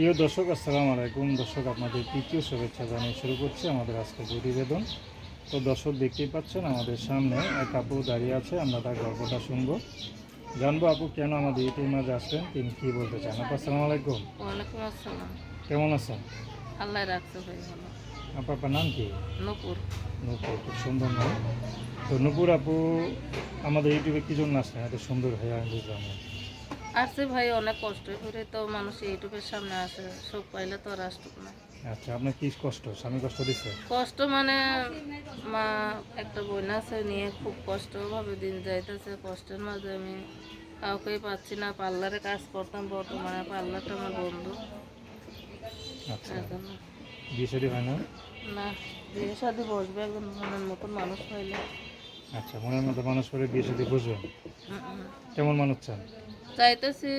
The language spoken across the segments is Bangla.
প্রিয় দর্শক আসসালামু আলাইকুম। দর্শক আপনাদের তৃতীয় শুভেচ্ছা জানিয়ে শুরু করছি আমাদের আজকের প্রতিবেদন। তো দর্শক দেখতেই পাচ্ছেন আমাদের সামনে এক আপু দাঁড়িয়ে আছে আমরা তার গল্পটা শুনব। জানব আপু কেন আমাদের ইউটিউব মাঝে আসলেন তিনি কী বলতে চান? আপু আসসালামু আলাইকুম। ওয়ালাইকুম আসসালাম। কেমন আছেন? আল্লাহ ভাই ভালো। আপু আপনার নাম কি? নপুর। নূপুর খুব সুন্দর নাম। তো নূপুর আপু আমাদের ইউটিউবে কী জন্য আসলেন? এত সুন্দর হয়ে আমি বুঝলাম না। আসছে ভাই অনেক কষ্ট করে তো মানুষ ইউটিউবের সামনে আসে সব পাইলে তো আর আসতুক না। আচ্ছা আপনার কী কষ্ট? স্বামী কষ্ট দিচ্ছে কষ্ট মানে মা একটা বোন আছে নিয়ে খুব কষ্টভাবে দিন যাইতেছে। কষ্টের মাঝে আমি কাউকে পাচ্ছি না পার্লারে কাজ করতাম বর্তমানে পার্লারটা আমার বন্ধু। আচ্ছা। বিয়ে শাদী হয় না? না বিয়ে শাদি বসবে একজন মনের মতন মানুষ পাইলে আচ্ছা মনের মতো মানুষ করে বিয়ে। কেমন মানুষ চান? চাইতেছি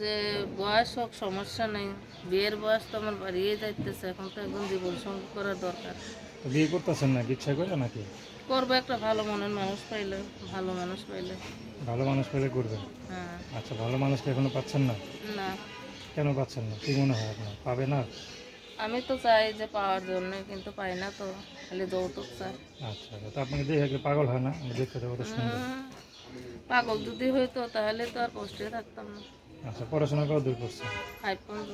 যে বয়স হোক সমস্যা নেই। বিয়ের বয়স তো আমার বাড়িয়ে যাইতেছে এখন তো একদম জীবন সঙ্গী করার দরকার। বিয়ে করতেছেন না ইচ্ছা করে নাকি? করব একটা ভালো মনের মানুষ পাইলে ভালো মানুষ পাইলে। ভালো মানুষ পেলে করবেন? হ্যাঁ। আচ্ছা ভালো মানুষকে এখনও পাচ্ছেন না? না। কেন পাচ্ছেন না? কি মনে হয় আপনার? পাবে না? আমি তো চাই যে পাওয়ার জন্য কিন্তু পাই না তো খালি যৌতুক চাই। আচ্ছা আচ্ছা। তো আপনাকে দেখে পাগল হয় না? দেখতে তো কত সুন্দর। হুম, পাগল যদি হইতো তাহলে তো আর কষ্টে থাকতাম না। আচ্ছা পড়াশোনা কত দূর করছেন ফাইভ পর্যন্ত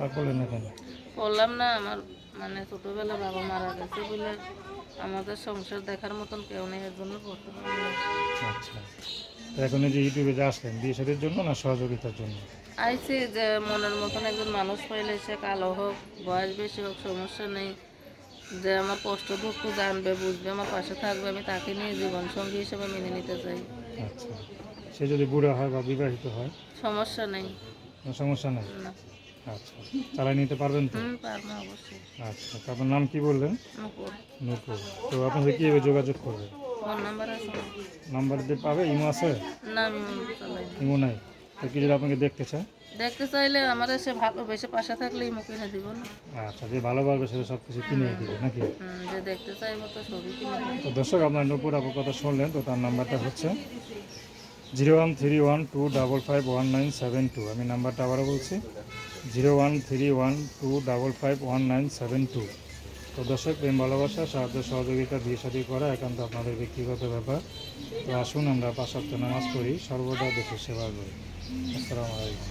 আর করলেন না কেন? করলাম না আমার মানে ছোটোবেলা বাবা মারা গেছে বলে আমাদের সংসার দেখার মতন কেউ নেই এর জন্য পড়তে পারি আচ্ছা। তো এখন এই যে ইউটিউবে যে আসলেন বিয়ে জন্য না সহযোগিতার জন্য? আইছি যে মনের মতন একজন মানুষ পাইলে সে কালো হোক বয়স বেশি হোক সমস্যা নেই। যে আমার কষ্ট দুঃখ জানবে বুঝবে আমার পাশে থাকবে আমি তাকে নিয়ে জীবন সঙ্গী হিসেবে মেনে নিতে চাই। আচ্ছা। সে যদি বুড়া হয় বা বিবাহিত হয়? সমস্যা নেই। কোনো সমস্যা নেই? না। আচ্ছা। চালাই নিতে পারবেন তো? হুম পারব অবশ্যই। আচ্ছা। তো আপনার নাম কি বললেন? নুপুর। নূপুর। তো আপনাদের কীভাবে যোগাযোগ করবে? ফোন নাম্বার আছে? নাম্বার দিয়ে পাবে? ইমো আছে? না আমি চালাই ইমো নাই? কি যদি আপনাকে দেখতে চায়? দেখতে চাইলে আমার সে ভালোবেসে পাশে থাকলেই মুখ কিনে দিব না। আচ্ছা যে ভালোভাবে সেটা সব কিছু কিনে দিবে নাকি? যে দেখতে চাইব তো ছবি কিনে তো দর্শক আপনার নূপুর আপুর কথা শুনলেন তো তার নাম্বারটা হচ্ছে zero one three one two double five one nine seven two. আমি নাম্বারটা আবারও বলছি zero one three one two double five one nine seven two. তো দর্শক প্রেম ভালোবাসা সাহায্য সহযোগিতা বিয়ে শাদী করা একান্ত আপনাদের ব্যক্তিগত ব্যাপার। তো আসুন আমরা পাশাপ্ত নামাজ পড়ি সর্বদা দেশের সেবা করি। আসসালামু আলাইকুম